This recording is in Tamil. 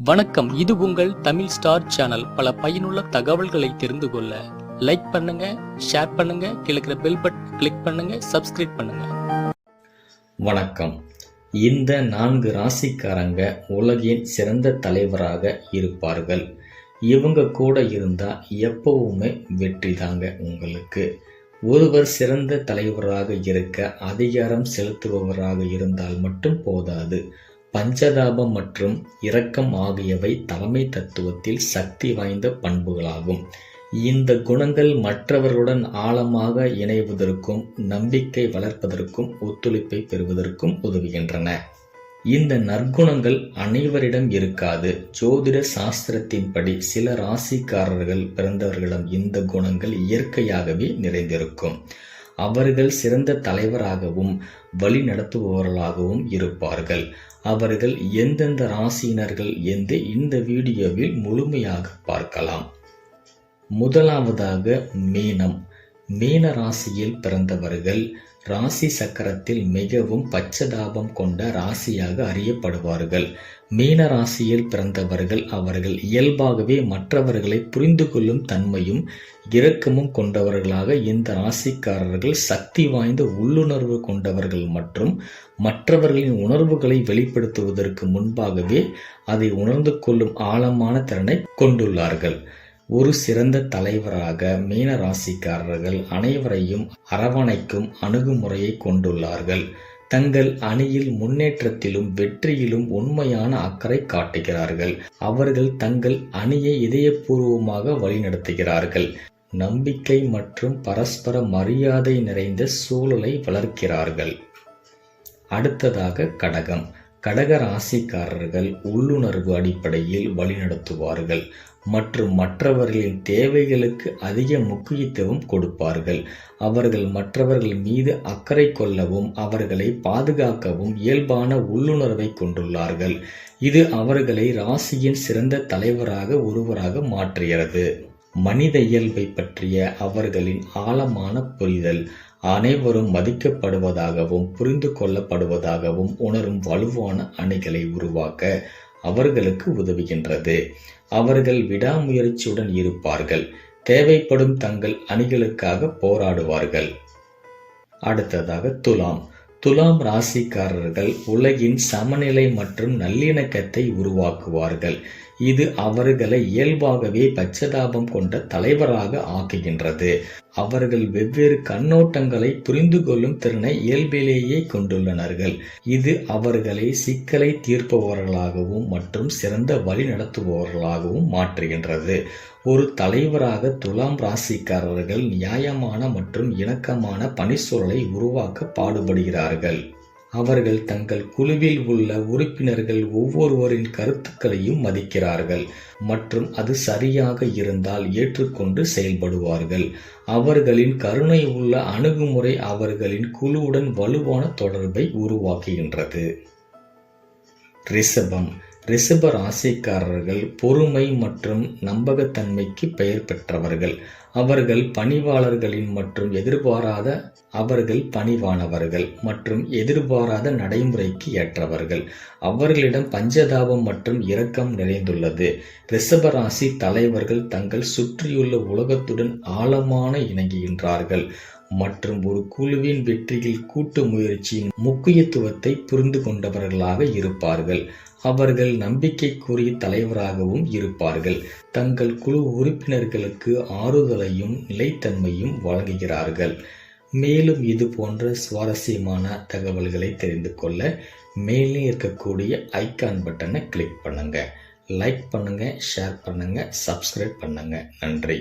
வணக்கம். இது உங்கள் தமிழ் ஸ்டார் சேனல். பல பயனுள்ள தகவல்களை தெரிந்து கொள்ள லைக் பண்ணுங்க ஷேர் பண்ணுங்க கிழக்கிற பெல் பட்டன் கிளிக் பண்ணுங்க சப்ஸ்கிரைப் பண்ணுங்க. வணக்கம். இந்த நான்கு ராசிக்காரங்க உலகின் சிறந்த தலைவராக இருப்பார்கள். இவங்க கூட இருந்தால் எப்பவுமே வெற்றி தாங்க உங்களுக்கு. ஒருவர் சிறந்த தலைவராக இருக்க அதிகாரம் செலுத்துபவராக இருந்தால் மட்டும் போதாது. பஞ்சதாபம் மற்றும் இரக்கம் ஆகியவை தலைமை தத்துவத்தில் சக்தி வாய்ந்த பண்புகளாகும். இந்த குணங்கள் மற்றவர்களுடன் ஆழமாக இணைவதற்கும் நம்பிக்கை வளர்ப்பதற்கும் ஒத்துழைப்பை பெறுவதற்கும் உதவுகின்றன. இந்த நற்குணங்கள் அனைவரிடம் இருக்காது. ஜோதிட சாஸ்திரத்தின்படி சில ராசிக்காரர்கள் பிறந்தவர்களிடம் இந்த குணங்கள் இயற்கையாகவே நிறைந்திருக்கும். அவர்கள் சிறந்த தலைவராகவும் வழி நடத்துபவர்களாகவும் இருப்பார்கள். அவர்கள் எந்தெந்த ராசியினர்கள் என்று இந்த வீடியோவில் முழுமையாக பார்க்கலாம். முதலாவதாக மீனம். மீன ராசியில் பிறந்தவர்கள் ராசி சக்கரத்தில் மிகவும் பச்சதாபம் கொண்ட ராசியாக அறியப்படுவார்கள். மீன ராசியில் பிறந்தவர்கள் அவர்கள் இயல்பாகவே மற்றவர்களை புரிந்து கொள்ளும் தன்மையும் இரக்கமும் கொண்டவர்களாக இந்த ராசிக்காரர்கள் சக்தி வாய்ந்த உள்ளுணர்வு கொண்டவர்கள் மற்றும் மற்றவர்களின் உணர்வுகளை வெளிப்படுத்துவதற்கு முன்பாகவே அதை உணர்ந்து கொள்ளும் ஆழமான திறனை கொண்டுள்ளார்கள். ஒரு சிறந்த தலைவராக மீன ராசிக்காரர்கள் அனைவரையும் அரவணைக்கும் அணுகுமுறையை கொண்டுள்ளார்கள். தங்கள் அணியில் முன்னேற்றத்திலும் வெற்றியிலும் உண்மையான அக்கறை காட்டுகிறார்கள். அவர்கள் தங்கள் அணியை இதயபூர்வமாக வழிநடத்துகிறார்கள். நம்பிக்கை மற்றும் பரஸ்பர மரியாதை நிறைந்த சூழலை வளர்க்கிறார்கள். அடுத்ததாக கடகம். கடக ராசிக்காரர்கள் உள்ளுணர்வு அடிப்படையில் வழிநடத்துவார்கள் மற்றும் மற்றவர்களின் தேவைகளுக்கு அதிக முக்கியத்துவம் கொடுப்பார்கள். அவர்கள் மற்றவர்கள் மீது அக்கறை கொள்ளவும் அவர்களை பாதுகாக்கவும் இயல்பான உள்ளுணர்வை கொண்டுள்ளார்கள். இது அவர்களை ராசியின் சிறந்த தலைவராக ஒருவராக மாற்றுகிறது. மனித இயல்பை பற்றிய அவர்களின் ஆழமான புரிதல் அனைவரும் மதிக்கப்படுவதாகவும் புரிந்து கொள்ளப்படுவதாகவும் உணரும் வலுவான அணிகளை உருவாக்க அவர்களுக்கு உதவுகின்றது. அவர்கள் விடாமுயற்சியுடன் இருப்பார்கள். தேவைப்படும் தங்கள் அணிகளுக்காக போராடுவார்கள். அடுத்ததாக துலாம். துலாம் ராசிக்காரர்கள் உலகின் சமநிலை மற்றும் நல்லிணக்கத்தை உருவாக்குவார்கள். இது அவர்களை இயல்பாகவே பச்சதாபம் கொண்ட தலைவராக ஆக்குகின்றது. அவர்கள் வெவ்வேறு கண்ணோட்டங்களை புரிந்து கொள்ளும் திறனை இயல்பிலேயே கொண்டுள்ளனர்கள். இது அவர்களை சிக்கலை தீர்ப்பவர்களாகவும் மற்றும் சிறந்த வழி நடத்துபவர்களாகவும் மாற்றுகின்றது. ஒரு தலைவராக துலாம் ராசிக்காரர்கள் நியாயமான மற்றும் இணக்கமான பணிச்சூழலை உருவாக்க பாடுபடுகிறார்கள். அவர்கள் தங்கள் குழுவில் உள்ள உறுப்பினர்கள் ஒவ்வொருவரின் கருத்துக்களையும் மதிக்கிறார்கள் மற்றும் அது சரியாக இருந்தால் ஏற்றுக்கொண்டு செயல்படுவார்கள். அவர்களின் கருணை உள்ள அணுகுமுறை அவர்களின் குழுவுடன் வலுவான தொடர்பை உருவாக்குகின்றது. ரிஷபம். ரிஷப ராசிக்காரர்கள் பொறுமை மற்றும் நம்பகத்தன்மைக்கு பெயர் பெற்றவர்கள். அவர்கள் பணிவாளர்களின் மற்றும் எதிர்பாராத அவர்கள் பணிவானவர்கள் மற்றும் எதிர்பாராத நடைமுறைக்கு ஏற்றவர்கள். அவர்களிடம் பஞ்சதாபம் மற்றும் இரக்கம் நிறைந்துள்ளது. ரிஷபராசி தலைவர்கள் தங்கள் சுற்றியுள்ள உலகத்துடன் ஆழமான இணங்குகின்றார்கள். மற்றும் ஒரு குழுவின் வெற்றியில் கூட்டு முயற்சியின் முக்கியத்துவத்தை புரிந்து கொண்டவர்களாக இருப்பார்கள். அவர்கள் நம்பிக்கைக்குரிய தலைவராகவும் இருப்பார்கள். தங்கள் குழு உறுப்பினர்களுக்கு ஆறுதலையும் நிலைத்தன்மையும் வழங்குகிறார்கள். மேலும் இது போன்ற சுவாரஸ்யமான தகவல்களை தெரிந்து கொள்ள மேலே இருக்கக்கூடிய ஐக்கான் பட்டனை கிளிக் பண்ணுங்கள் லைக் பண்ணுங்கள் ஷேர் பண்ணுங்கள் சப்ஸ்கிரைப் பண்ணுங்கள் நன்றி.